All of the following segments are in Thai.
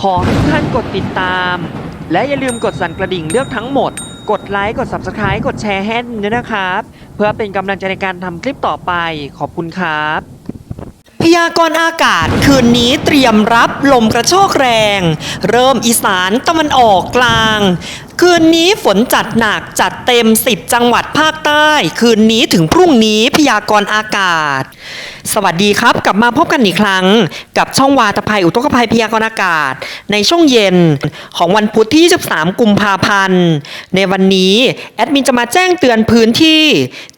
ขอให้ทุกท่านกดติดตาม และอย่าลืมกดสั่นกระดิ่งเลือกทั้งหมด กดไลค์ กด Subscribe กดแชร์ให้ด้วยนะครับ เพื่อเป็นกำลังใจในการทำคลิปต่อไป ขอบคุณครับ พยากรณ์อากาศคืนนี้เตรียมรับลมกระโชกแรง เริ่มอีสานตะวันออกกลาง คืนนี้ฝนจัดหนักจัดเต็ม 10 จังหวัดภาคใต้ คืนนี้ถึงพรุ่งนี้พยากรณ์อากาศ สวัสดีครับกลับมาพบกันอีกครั้ง กับช่องวาตภัยอุทกภัยพยากรณ์อากาศ ในช่วงเย็นของวันพุธที่ 23 กุมภาพันธ์ ในวันนี้แอดมินจะมาแจ้งเตือนพื้นที่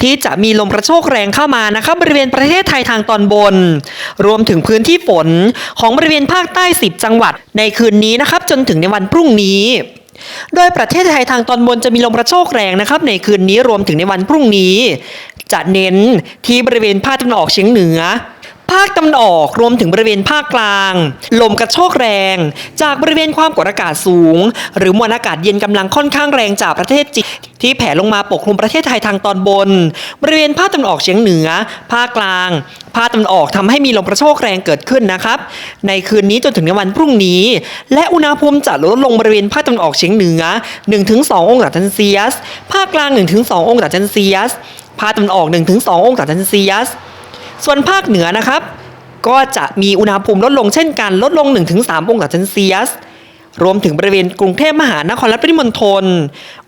ที่จะมีลมกระโชกแรงเข้ามานะครับบริเวณประเทศไทยทางตอนบน รวมถึงพื้นที่ฝนของบริเวณภาคใต้ 10 จังหวัด ในคืนนี้นะครับจนถึงในวันพรุ่งนี้ โดยประเทศไทยทางตอนบนจะมีลมกระโชกแรงนะครับในคืนนี้รวมถึงในวันพรุ่งนี้ จะเน้นที่บริเวณภาคตะวันออกเฉียงเหนือ ภาคตะวันออกรวมถึงบริเวณภาคกลาง ลมกระโชกแรง จากบริเวณความกดอากาศสูง หรือมวลอากาศเย็นกำลังค่อนข้างแรงจากประเทศจีนที่แผ่ลงมาปกคลุมประเทศไทยทางตอนบน บริเวณภาคตะวันออกเฉียงเหนือ ภาคกลาง ภาคตะวันออกทำให้มีลมกระโชกแรงเกิดขึ้นนะครับ ในคืนนี้จนถึงในวันพรุ่งนี้ และอุณหภูมิจะลดลงบริเวณภาคตะวันออกเฉียงเหนือ 1-2 องศาเซนเซียส ภาคกลาง 1-2 องศาเซนเซียส ภาคตะวันออก 1-2 องศาเซนเซียส ส่วนภาคเหนือนะครับ ก็จะมีอุณหภูมิลดลงเช่นกัน ลดลง 1-3 องศาเซนเซียส รวมถึงบริเวณกรุงเทพมหานครและปริมณฑล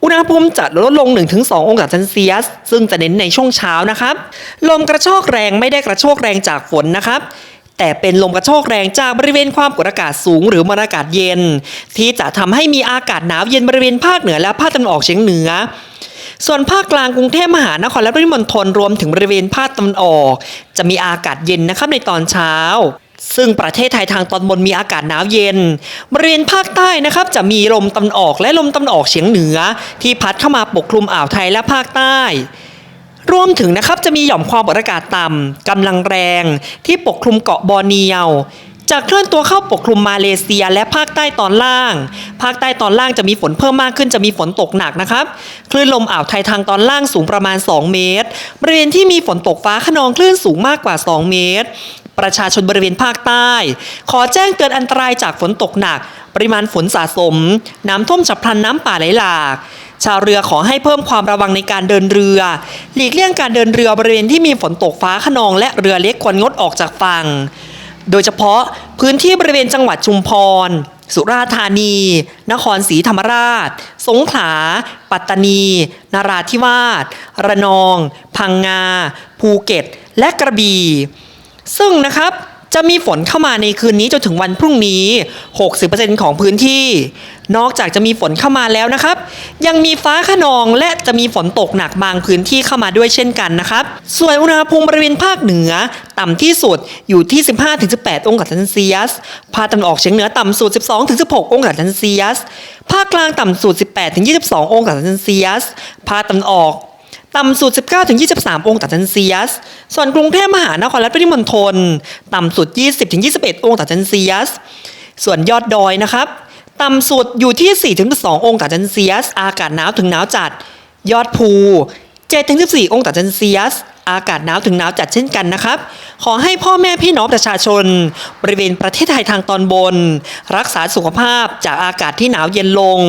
อุณหภูมิจะลดลง 1-2 องศาเซนเซียส ซึ่งจะเน้นในช่วงเช้านะครับ ลมกระโชกแรงไม่ได้กระโชกแรงจากฝนนะครับแต่เป็นลมกระโชกแรงจากบริเวณความกดอากาศสูงหรือมวลอากาศเย็น ที่จะทำให้มีอากาศหนาวเย็นบริเวณภาคเหนือและภาคตะวันออกเฉียงเหนือ ส่วนภาคกลางกรุงเทพมหานครและปริมณฑลรวมถึงบริเวณภาคตะวันออก จะมีอากาศเย็นนะครับในตอนเช้า ซึ่งประเทศไทยทางตอนบนมีอากาศหนาวเย็น บริเวณภาคใต้นะครับจะมีลมตะวันออกและลมตะวันออกเฉียงเหนือ ที่พัดเข้ามาปกคลุมอ่าวไทยและภาคใต้รวมถึงนะครับจะมีหย่อมความกดอากาศต่ำกำลังแรงที่ปกคลุมเกาะบอร์เนียว จะเคลื่อนตัวเข้าปกคลุมมาเลเซียและภาคใต้ตอนล่าง ภาคใต้ตอนล่างจะมีฝนเพิ่มมากขึ้นจะมีฝนตกหนักนะครับ คลื่นลมอ่าวไทยทางตอนล่างสูงประมาณ 2 เมตร บริเวณที่มีฝนตกฟ้าขนองคลื่นสูงมากกว่า 2 เมตร ประชาชนบริเวณภาคใต้ ขอแจ้งเตือนอันตรายจากฝนตกหนัก ปริมาณฝนสะสม น้ำท่วมฉับพลันน้ำป่าไหลหลากชาวเรือขอให้เพิ่มความระวังในการเดินเรือ หลีกเลี่ยงการเดินเรือบริเวณที่มีฝนตกฟ้าขนอง และเรือเล็กควรงดออกจากฝั่ง โดยเฉพาะพื้นที่บริเวณจังหวัดชุมพร สุราษฎร์ธานี นครศรีธรรมราช สงขลา ปัตตานี นราธิวาส ระนอง พังงา ภูเก็ต และกระบี่ ซึ่งนะครับ จะมีฝนเข้ามาในคืนนี้จนถึงวันพรุ่งนี้ 60%ของพื้นที่ นอกจากจะมีฝนเข้ามาแล้วนะครับ ยังมีฟ้าขนองและจะมีฝนตกหนักบางพื้นที่เข้ามาด้วยเช่นกันนะครับ ส่วนอุณหภูมิบริเวณภาคเหนือ ต่ำที่สุดอยู่ที่ 15-18 องศาเซนเซียส ภาคตะวันออกเฉียงเหนือต่ำสุด 12-16 องศาเซนเซียส ภาคกลางต่ำสุด 18-22 องศาเซนเซียส ภาคตะวันออก ต่ำสุด 19-23 องศาเซนเซียส ส่วนกรุงเทพมหานครและปริมณฑลต่ำสุด 20-21 องศาเซนเซียส ส่วนยอดดอยนะครับ ต่ำสุดอยู่ที่ 4-2 องศาเซนเซียส อากาศหนาวถึงหนาวจัด ยอดภู 7-14 องศาเซนเซียส อากาศหนาวถึงหนาวจัดเช่นกันนะครับ ขอให้พ่อแม่พี่น้องประชาชน บริเวณประเทศไทยทางตอนบน รักษาสุขภาพจากอากาศที่หนาวเย็นลง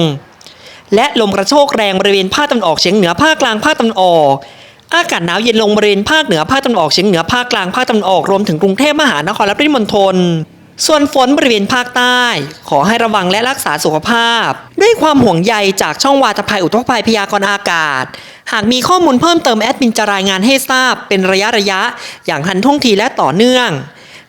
และลมกระโชกแรงบริเวณภาคตะวันออกเฉียงเหนือภาคกลางภาคตะวันออก อากาศหนาวเย็นลงบริเวณภาคเหนือภาคตะวันออกเฉียงเหนือภาคกลางภาคตะวันออกรวมถึงกรุงเทพมหานครและปริมณฑลส่วนฝนบริเวณภาคใต้ ขอให้ระวังและรักษาสุขภาพ ด้วยความห่วงใยจากช่องวาตภัยอุทกภัยพยากรณ์อากาศ หากมีข้อมูลเพิ่มเติมแอดมินจะรายงานให้ทราบเป็นระยะระยะ อย่างทันท่วงทีและต่อเนื่อง